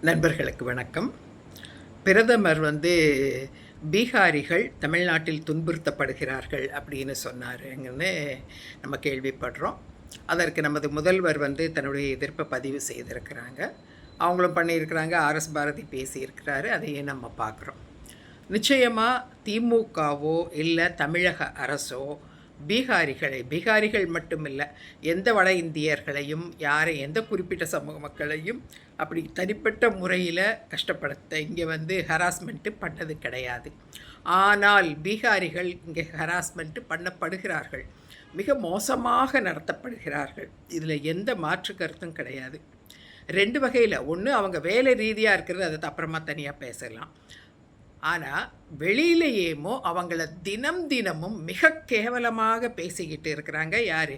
நண்பர்களுக்கு வணக்கம். பிரதமர் வந்து பீகாரிகள் தமிழ்நாட்டில் துன்புறுத்தப்படுகிறார்கள் அப்படின்னு சொன்னாருங்கன்னு நம்ம கேள்விப்படுறோம். அதற்கு நமது முதல்வர் வந்து தன்னுடைய எதிர்ப்பை பதிவு செய்திருக்கிறாங்க. அவங்களும் பண்ணியிருக்கிறாங்க ஆர்எஸ் பாரதி பேசியிருக்கிறாரு அதையே நம்ம பார்க்குறோம். நிச்சயமாக திமுகவோ இல்லை தமிழக அரசோ பீகாரிகளை பீகாரிகள் மட்டுமில்லை எந்த வட இந்தியர்களையும் யாரை எந்த குறிப்பிட்ட சமூக மக்களையும் அப்படி தனிப்பட்ட முறையில் கஷ்டப்படுத்த இங்கே வந்து ஹராஸ்மெண்ட்டு பண்ணது கிடையாது. ஆனால் பீகாரிகள் இங்கே ஹராஸ்மெண்ட்டு பண்ணப்படுகிறார்கள். மிக மோசமாக நடத்தப்படுகிறார்கள். இதில் எந்த மாற்று கருத்தும் கிடையாது. ரெண்டு வகையில் ஒன்று அவங்க வேலை ரீதியாக இருக்கிறது அதை அப்புறமா தனியாக பேசலாம். ஆனால் வெளியிலேயேமோ அவங்கள தினம் தினமும் மிக கேவலமாக பேசிக்கிட்டு இருக்கிறாங்க யார்?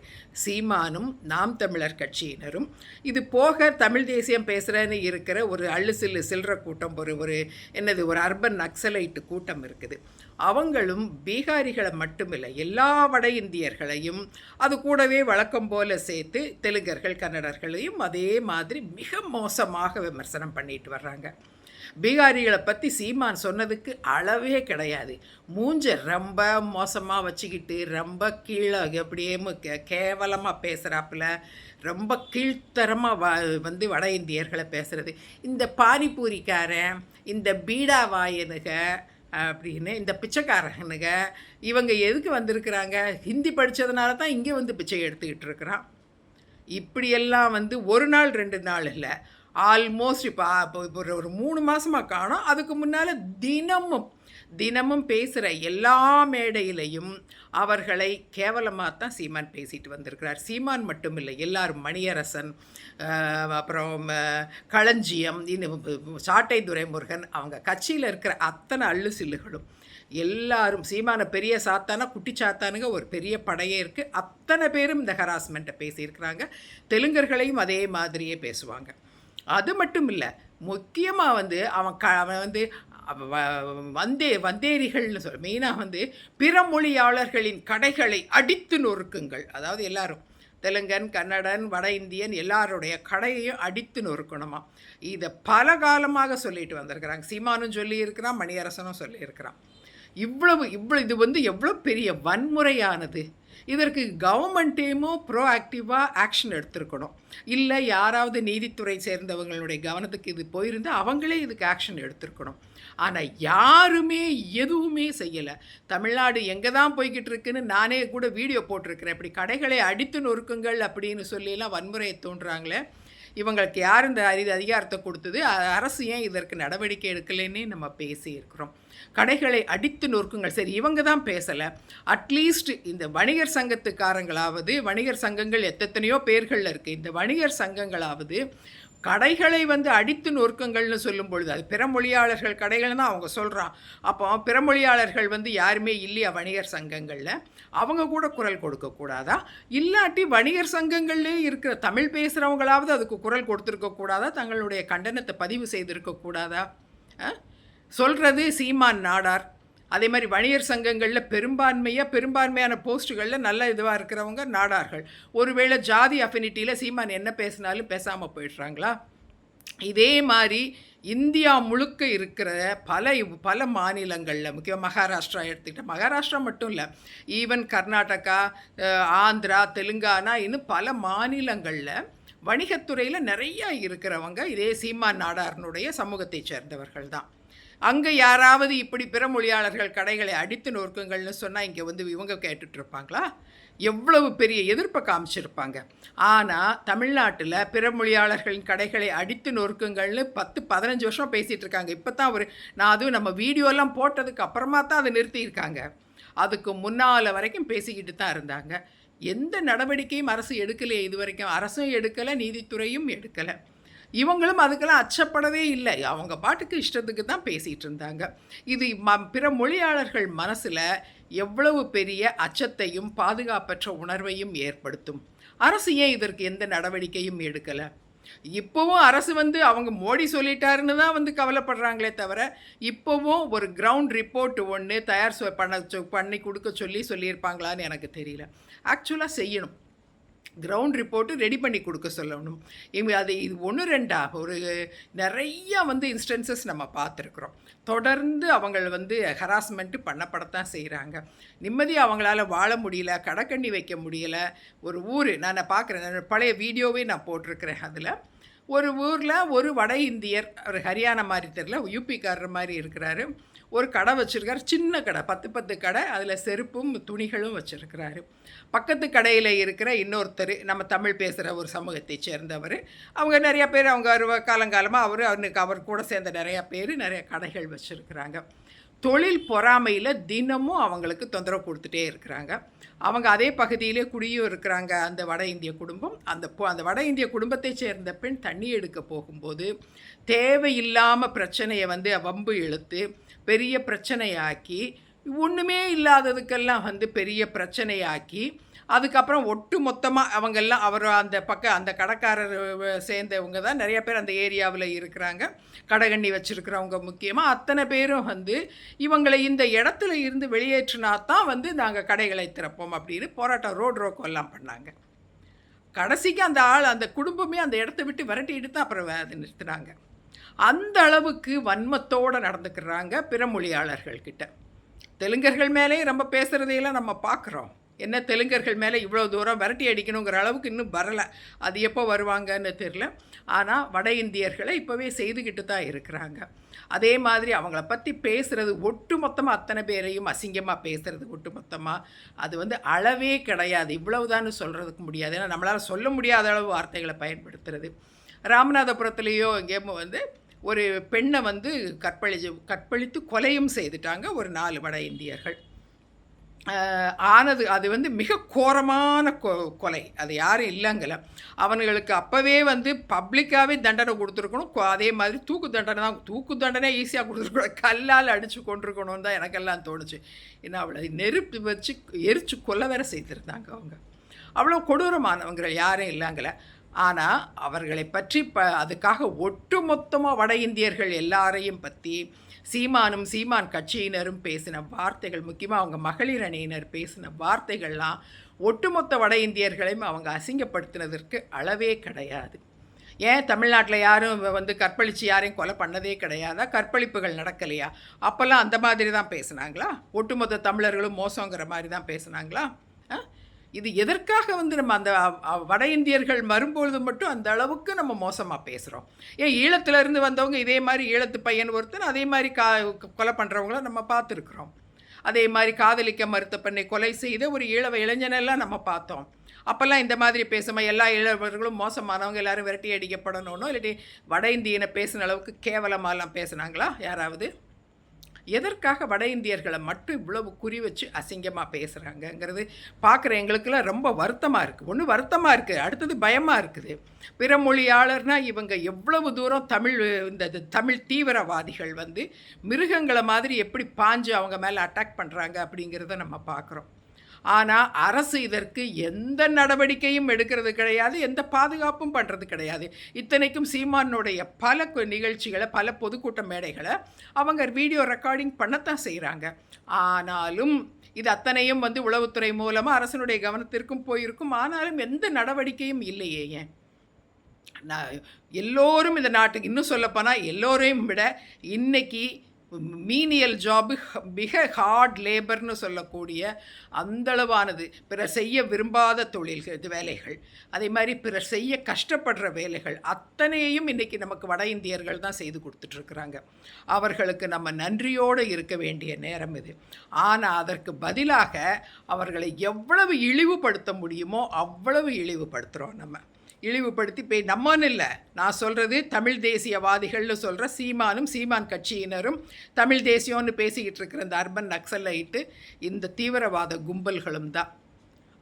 சீமானும் நாம் தமிழர் கட்சியினரும். இது போக தமிழ் தேசியம் பேசுகிறேன்னு இருக்கிற ஒரு அள்ளு சில்லு சில்லற கூட்டம் ஒரு ஒரு என்னது ஒரு அர்பன் நக்சலைட்டு கூட்டம் இருக்குது. அவங்களும் பீகாரிகளை மட்டுமில்லை எல்லா வட இந்தியர்களையும் அது கூடவே வழக்கம் போல சேர்த்து தெலுங்கர்கள் கன்னடர்களையும் அதே மாதிரி மிக மோசமாக விமர்சனம் பண்ணிட்டு வர்றாங்க. பீகாரிகளை பற்றி சீமான் சொன்னதுக்கு அளவே கிடையாது. மூஞ்ச ரொம்ப மோசமாக வச்சுக்கிட்டு ரொம்ப கீழே அப்படியே கேவலமாக பேசுகிறாப்புல ரொம்ப கீழ்த்தரமாக வ வந்து வட இந்தியர்களை பேசுகிறது இந்த பானிபூரிக்காரன் இந்த பீடா வாயனுக அப்படின்னு இந்த பிச்சைக்காரனுங்க இவங்க எதுக்கு வந்திருக்கிறாங்க? ஹிந்தி படித்ததுனால தான் இங்கே வந்து பிச்சை எடுத்துக்கிட்டு இருக்கிறான். இப்படியெல்லாம் வந்து ஒரு நாள் ரெண்டு நாள் இல்லை. ஆல்மோஸ்ட் இப்போ இப்போ ஒரு ஒரு மூணு மாதமாக காணும். அதுக்கு முன்னால் தினமும் தினமும் பேசுகிற எல்லா மேடையிலையும் அவர்களை கேவலமாக தான் சீமான் பேசிட்டு வந்திருக்கிறார். சீமான் மட்டும் இல்லை எல்லாரும் மணியரசன் அப்புறம் களஞ்சியம் சாட்டை துரைமுருகன் அவங்க கட்சியில் இருக்கிற அத்தனை அள்ளு சில்லுகளும் எல்லாரும் சீமான பெரிய சாத்தானா குட்டி சாத்தானுங்க ஒரு பெரிய படையே இருக்குது அத்தனை பேரும் இந்த ஹராஸ்மெண்ட்டை பேசியிருக்கிறாங்க. தெலுங்கர்களையும் அதே மாதிரியே பேசுவாங்க. அது மட்டும் இல்லை முக்கியமாக வந்து அவன் க அவன் வந்து வந்தே வந்தேரிகள்னு சொல் மெயினாக வந்து பிற மொழியாளர்களின் கடைகளை அடித்து நொறுக்குங்கள். அதாவது எல்லாரும் தெலுங்கன் கன்னடன் வட இந்தியன் எல்லாருடைய கடையையும் அடித்து நொறுக்கணுமா? இதை பல காலமாக சொல்லிட்டு வந்திருக்கிறாங்க. சீமானும் சொல்லியிருக்கிறான் மணியரசனும் சொல்லியிருக்கிறான். இவ்வளவு இவ்வளோ இது வந்து எவ்வளோ பெரிய வன்முறையானது. இதற்கு கவர்மெண்ட்டேமோ ப்ரோ ஆக்டிவாக ஆக்ஷன் எடுத்திருக்கணும். இல்லை யாராவது நீதித்துறை சேர்ந்தவங்களுடைய கவனத்துக்கு இது போயிருந்து அவங்களே இதுக்கு ஆக்ஷன் எடுத்திருக்கணும். ஆனால் யாருமே எதுவுமே செய்யலை. தமிழ்நாடு எங்கே தான் போய்கிட்டு இருக்குன்னு நானே கூட வீடியோ போட்டிருக்கிறேன். இப்படி கடைகளை அடித்து நொறுக்குங்கள் அப்படின்னு சொல்லிலாம் வன்முறையை தோன்றுறாங்களே இவங்களுக்கு யார் இந்த அரி அதிகாரத்தை கொடுத்தது? அரசு ஏன் இதற்கு நடவடிக்கை எடுக்கலைன்னு நம்ம பேசியிருக்கிறோம். கடைகளை அடித்து நொறுக்குங்கள். சரி இவங்க தான் பேசலை. அட்லீஸ்ட் இந்த வணிகர் சங்கத்துக்காரங்களாவது வணிகர் சங்கங்கள் எத்தனையோ பேர்களில் இருக்குது இந்த வணிகர் சங்கங்களாவது கடைகளை வந்து அடித்து நொறுக்குங்கள்னு சொல்லும் பொழுது அது பிற மொழியாளர்கள் கடைகள் தான் அவங்க சொல்கிறான் அப்போ பிற மொழியாளர்கள் வந்து யாருமே இல்லையா வணிகர் சங்கங்களில்? அவங்க கூட குரல் கொடுக்கக்கூடாதா இல்லாட்டி வணிகர் சங்கங்கள்லே இருக்கிற தமிழ் பேசுகிறவங்களாவது அதுக்கு குரல் கொடுத்துருக்கக்கூடாதா தங்களுடைய கண்டனத்தை பதிவு செய்திருக்கக்கூடாதா சொல்கிறது சீமான் நாடார். அதே மாதிரி வணிகர் சங்கங்களில் பெரும்பான்மையாக பெரும்பான்மையான போஸ்ட்டுகளில் நல்ல இதுவாக இருக்கிறவங்க நாடார்கள். ஒருவேளை ஜாதி அஃபினிட்டியில் சீமான் என்ன பேசினாலும் பேசாமல் போயிடுறாங்களா? இதே மாதிரி இந்தியா முழுக்க இருக்கிற பல பல மாநிலங்களில் முக்கியமாக மகாராஷ்டிரா எடுத்துக்கிட்டால் மகாராஷ்டிரா மட்டும் இல்லை ஈவன் கர்நாடகா ஆந்திரா தெலுங்கானா இன்னும் பல மாநிலங்களில் வணிகத்துறையில் நிறையா இருக்கிறவங்க இதே சீமா நாடாரனுடைய சமூகத்தைச் சேர்ந்தவர்கள் தான் அங்கே யாராவது இப்படி பிற மொழியாளர்கள் கடைகளை அடித்து நோக்குங்கள்னு சொன்னால் இங்கே வந்து இவங்க கேட்டுட்ருப்பாங்களா எவ்வளவு பெரிய எதிர்ப்பை காமிச்சிருப்பாங்க. ஆனால் தமிழ்நாட்டில் பிற மொழியாளர்களின் கடைகளை அடித்து நொறுக்குங்கள்னு பத்து பதினஞ்சு வருஷம் பேசிகிட்டு இருக்காங்க. இப்போ தான் ஒரு நான் அதுவும் நம்ம வீடியோலாம் போட்டதுக்கு அப்புறமா தான் அதை நிறுத்தியிருக்காங்க. அதுக்கு முன்னால் வரைக்கும் பேசிக்கிட்டு தான் இருந்தாங்க. எந்த நடவடிக்கையும் அரசு எடுக்கலையே இது வரைக்கும். அரசும் எடுக்கலை நீதித்துறையும் எடுக்கலை. இவங்களும் அதுக்கெல்லாம் அச்சப்படவே இல்லை. அவங்க பாட்டுக்கு இஷ்டத்துக்கு தான் பேசிகிட்டு இருந்தாங்க. இது ம பிற மொழியாளர்கள் மனசில் எவ்வளவு பெரிய அச்சத்தையும் பாதுகாப்பற்ற உணர்வையும் ஏற்படுத்தும். அரசு ஏன் இதற்கு எந்த நடவடிக்கையும் எடுக்கலை? இப்போவும் அரசு வந்து அவங்க மோடி சொல்லிட்டாருன்னு தான் வந்து கவலைப்படுறாங்களே தவிர இப்போவும் ஒரு கிரவுண்ட் ரிப்போர்ட் ஒன்று தயார் பண்ண பண்ணி கொடுக்க சொல்லி சொல்லியிருப்பாங்களான்னு எனக்கு தெரியல. ஆக்சுவலாக செய்யணும். கிரவுண்ட் ரிப்போர்ட்டு ரெடி பண்ணி கொடுக்க சொல்லணும். இவங்க அது இது ஒன்று ரெண்டா? ஒரு நிறையா வந்து இன்ஸ்டன்சஸ் நம்ம பார்த்துருக்குறோம். தொடர்ந்து அவங்கள வந்து ஹராஸ்மெண்ட்டு பண்ணப்படத்தான் செய்கிறாங்க நிம்மதியாக அவங்களால வாழ முடியல கடைக்கண்ணி வைக்க முடியல. ஒரு ஊர் நான் பார்க்குறேன். பழைய வீடியோவே நான் போட்டிருக்கிறேன் அதில். ஒரு ஊரில் ஒரு வட இந்தியர் ஒரு ஹரியானா மாதிரி தெரில யூபிக்காரர் மாதிரி இருக்கிறாரு. ஒரு கடை வச்சுருக்காரு. சின்ன கடை பத்து பத்து கடை. அதில் செருப்பும் துணிகளும் வச்சுருக்கிறாரு. பக்கத்து கடையில் இருக்கிற இன்னொருத்தர் நம்ம தமிழ் பேசுகிற ஒரு சமூகத்தை சேர்ந்தவர். அவங்க நிறையா பேர் அவங்க காலங்காலமாக அவர் அவனுக்கு அவர் கூட சேர்ந்த நிறையா பேர் நிறைய கடைகள் வச்சுருக்கிறாங்க. தொழில் பொறாமையில் தினமும் அவங்களுக்கு தொந்தரவு கொடுத்துட்டே இருக்கிறாங்க. அவங்க அதே பகுதியிலே குடியும் இருக்கிறாங்க அந்த வட இந்திய குடும்பம். அந்த அந்த வட இந்திய குடும்பத்தை சேர்ந்த பெண் தண்ணி எடுக்க போகும்போது தேவையில்லாமல் பிரச்சனையை வந்து வம்பு இழுத்து பெரிய பிரச்சனையாக்கி ஒன்றுமே இல்லாததுக்கெல்லாம் வந்து பெரிய பிரச்சனையாக்கி அதுக்கப்புறம் ஒட்டு மொத்தமாக அவங்கெல்லாம் அவர் அந்த பக்கம் அந்த கடைக்காரர் சேர்ந்தவங்க தான் நிறைய பேர் அந்த ஏரியாவில் இருக்கிறாங்க. கடகண்ணி வச்சுருக்கிறவங்க முக்கியமாக அத்தனை பேரும் வந்து இவங்களை இந்த இடத்துல இருந்து வெளியேற்றினா தான் வந்து நாங்கள் கடைகளை திறப்போம் அப்படின்னு போராட்டம் ரோடு ரோக்கோ எல்லாம் பண்ணாங்க. கடைசிக்கு அந்த ஆள் அந்த குடும்பமே அந்த இடத்த விட்டு விரட்டிட்டு தான் அப்புறம் அதை நிறுத்துனாங்க. அந்த அளவுக்கு வன்மத்தோடு நடந்துக்கிறாங்க பிற மொழியாளர்கள்கிட்ட. தெலுங்கர்கள் மேலேயும் ரொம்ப பேசுகிறதையெல்லாம் நம்ம பார்க்குறோம். என்ன தெலுங்கர்கள் மேலே இவ்வளோ தூரம் விரட்டி அடிக்கணுங்கிற அளவுக்கு இன்னும் வரலை. அது எப்போ வருவாங்கன்னு தெரில ஆனால் வட இந்தியர்களை இப்போவே செய்துக்கிட்டு தான் இருக்கிறாங்க. அதே மாதிரி அவங்கள பற்றி பேசுகிறது ஒட்டு மொத்தமாக அத்தனை பேரையும் அசிங்கமாக பேசுகிறது ஒட்டு மொத்தமாக அது வந்து அளவே கிடையாது. இவ்வளவுதான்னு சொல்கிறதுக்கு முடியாது. ஏன்னா நம்மளால் சொல்ல முடியாத அளவு வார்த்தைகளை பயன்படுத்துறது. ராமநாதபுரத்துலேயோ எங்கேயுமோ வந்து ஒரு பெண்ணை வந்து கற்பழிச்சு கற்பழித்து கொலையும் செய்துட்டாங்க ஒரு நாலு வட இந்தியர்கள். ஆனது அது வந்து மிக கோரமான கொ கொலை. அது யாரும் இல்லைங்கல. அவனுங்களுக்கு அப்போவே வந்து பப்ளிக்காகவே தண்டனை கொடுத்துருக்கணும். அதே மாதிரி தூக்கு தண்டனை தான் தூக்கு தண்டனை ஈஸியாக கொடுத்துருக்கணும். கல்லால் அடித்து கொண்டிருக்கணும்னு தான் எனக்கெல்லாம் தோணுச்சு. ஏன்னா அவளை நெருப்பு வச்சு எரித்து கொலை வேற செய்திருந்தாங்க அவங்க. அவ்வளோ கொடூரமானவங்க யாரும் இல்லைங்கள ஆனால் அவர்களை பற்றி ப அதுக்காக ஒட்டு மொத்தமாக வட இந்தியர்கள் எல்லாரையும் பற்றி சீமானும் சீமான் கட்சியினரும் பேசின வார்த்தைகள் முக்கியமாக அவங்க மகளிர் அணியினர் பேசின வார்த்தைகள்லாம் ஒட்டுமொத்த வட இந்தியர்களையும் அவங்க அசிங்கப்படுத்தினதற்கு அளவே கிடையாது. ஏன்? தமிழ்நாட்டில் யாரும் வந்து கற்பழித்து யாரையும் கொலை பண்ணதே கிடையாதா? கற்பழிப்புகள் நடக்கலையா? அப்போல்லாம் அந்த மாதிரி தான் பேசுனாங்களா? ஒட்டுமொத்த தமிழர்களும் மோசங்கிற மாதிரி தான் பேசுனாங்களா? இது எதற்காக வந்து நம்ம அந்த வட இந்தியர்கள் வரும்பொழுது மட்டும் அந்த அளவுக்கு நம்ம மோசமாக பேசுகிறோம் ஏன் ஈழத்துலேருந்து வந்தவங்க இதே மாதிரி ஈழத்து பையன் ஒருத்தர் அதே மாதிரி கா கொலை பண்ணுறவங்கள நம்ம பார்த்துருக்குறோம். அதே மாதிரி காதலிக்க மறுத்த பெண்ணை கொலை செய்த ஒரு ஈழவ இளைஞனெல்லாம் நம்ம பார்த்தோம். அப்போல்லாம் இந்த மாதிரி பேசுமா எல்லா இளவர்களும் மோசமானவங்க எல்லாரும் விரட்டி அடிக்கப்படணும்னோ இல்லாட்டி வட இந்தியனை பேசின அளவுக்கு கேவலமாலாம் பேசுனாங்களா? யாராவது? எதற்காக வட இந்தியர்களை மட்டும் இவ்வளவு குறி வச்சு அசிங்கமாக பேசுகிறாங்கங்கிறது பார்க்குற எங்களுக்கெல்லாம் ரொம்ப வருத்தமாக இருக்குது ஒன்று வருத்தமாக இருக்குது அடுத்தது பயமாக இருக்குது. பிற மொழியாளர்னால் இவங்க எவ்வளவு தூரம் தமிழ் இந்த தமிழ் தீவிரவாதிகள் வந்து மிருகங்களை மாதிரி எப்படி பாஞ்சு அவங்க மேலே அட்டாக் பண்ணுறாங்க அப்படிங்கிறத நம்ம பார்க்குறோம். ஆனால் அரசு இதற்கு எந்த நடவடிக்கையும் எடுக்கிறது கிடையாது எந்த பாதுகாப்பும் பண்ணுறது கிடையாது. இத்தனைக்கும் சீமானுடைய பல நிகழ்ச்சிகளை பல பொதுக்கூட்ட மேடைகளை அவங்க வீடியோ ரெக்கார்டிங் பண்ணத்தான் செய்கிறாங்க ஆனாலும் இது அத்தனையும் வந்து உளவுத்துறை மூலமாக அரசனுடைய கவனத்திற்கும் போயிருக்கும். ஆனாலும் எந்த நடவடிக்கையும் இல்லையே ஏன்? நான் எல்லோரும் இந்த நாட்டுக்கு இன்னும் சொல்லப்போனால் எல்லோரையும் விட இன்றைக்கி மீனியல் ஜாபு மிக ஹார்ட் லேபர்னு சொல்லக்கூடிய அந்தளவானது. பிறர் செய்ய விரும்பாத தொழில்கள் இது வேலைகள். அதே மாதிரி பிறர் செய்ய கஷ்டப்படுற வேலைகள். அத்தனையும் இன்றைக்கி நமக்கு வட இந்தியர்கள் தான் செய்து கொடுத்துட்ருக்குறாங்க. அவர்களுக்கு நம்ம நன்றியோடு இருக்க வேண்டிய நேரம் இது. ஆனால் அதற்கு பதிலாக அவர்களை எவ்வளவு இழிவுபடுத்த முடியுமோ அவ்வளவு இழிவுபடுத்துகிறோம் நம்ம. இழிவுபடுத்தி போய் நம்மன்னு இல்லை. நான் சொல்கிறது தமிழ் தேசியவாதிகள்னு சொல்கிற சீமானும் சீமான் கட்சியினரும் தமிழ் தேசியம்னு பேசிக்கிட்டு இருக்கிற இந்த அர்பன் நக்சலைட்டு இந்த தீவிரவாத கும்பல்களும் தான்.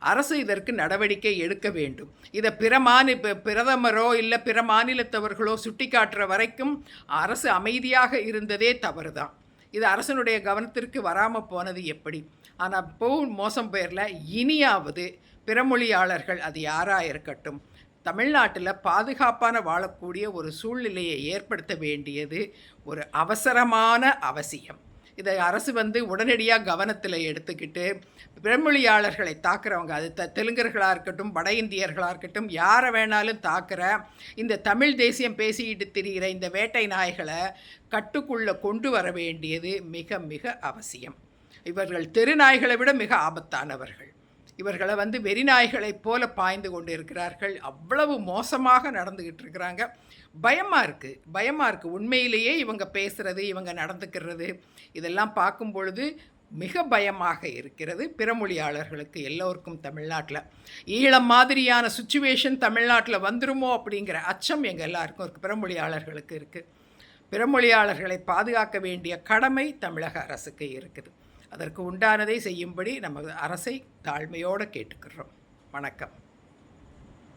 அரசு இதற்கு நடவடிக்கை எடுக்க வேண்டும். இதை பிற மாநில பிரதமரோ இல்லை பிற மாநிலத்தவர்களோ சுட்டிக்காட்டுற வரைக்கும் அரசு அமைதியாக இருந்ததே தவறு தான் இது அரசனுடைய கவனத்திற்கு வராமல் போனது எப்படி? ஆனால் இப்போ மோசம் பேரில் இனியாவது பிறமொழியாளர்கள் அது யாராக இருக்கட்டும். தமிழ்நாட்டில் பாதுகாப்பான வாழக்கூடிய ஒரு சூழ்நிலையை ஏற்படுத்த வேண்டியது ஒரு அவசரமான அவசியம். இதை அரசு வந்து உடனடியாக கவனத்தில் எடுத்துக்கிட்டு பிறமொழியாளர்களை தாக்குறவங்க அது த தெலுங்கர்களாக இருக்கட்டும் வட இந்தியர்களாக இருக்கட்டும் யாரை வேணாலும் தாக்குற இந்த தமிழ் தேசியம் பேசிக்கிட்டு திரிகிற இந்த வேட்டை நாய்களை கட்டுக்குள்ளே கொண்டு வர வேண்டியது மிக மிக அவசியம். இவர்கள் தெருநாய்களை விட மிக ஆபத்தானவர்கள். இவர்களை வந்து வெறிநாய்களைப் போல பாய்ந்து கொண்டு இருக்கிறார்கள் அவ்வளவு மோசமாக நடந்துக்கிட்டு இருக்கிறாங்க. பயமாக இருக்குது பயமாக இருக்குது உண்மையிலேயே இவங்க பேசுகிறது இவங்க நடந்துக்கிறது இதெல்லாம் பார்க்கும் பொழுது மிக பயமாக இருக்கிறது பிறமொழியாளர்களுக்கு எல்லோருக்கும் தமிழ்நாட்டில். ஈழம் மாதிரியான சுச்சுவேஷன் தமிழ்நாட்டில் வந்துருமோ அப்படிங்கிற அச்சம் எங்கள் எல்லாருக்கும் இருக்குது பிறமொழியாளர்களுக்கு இருக்குது பிறமொழியாளர்களை பாதுகாக்க வேண்டிய கடமை தமிழக அரசுக்கு இருக்குது. அதற்கு உண்டானதை செய்யும்படி நமது அரசை தாழ்மையோடு கேட்டுக்கிறோம் வணக்கம்.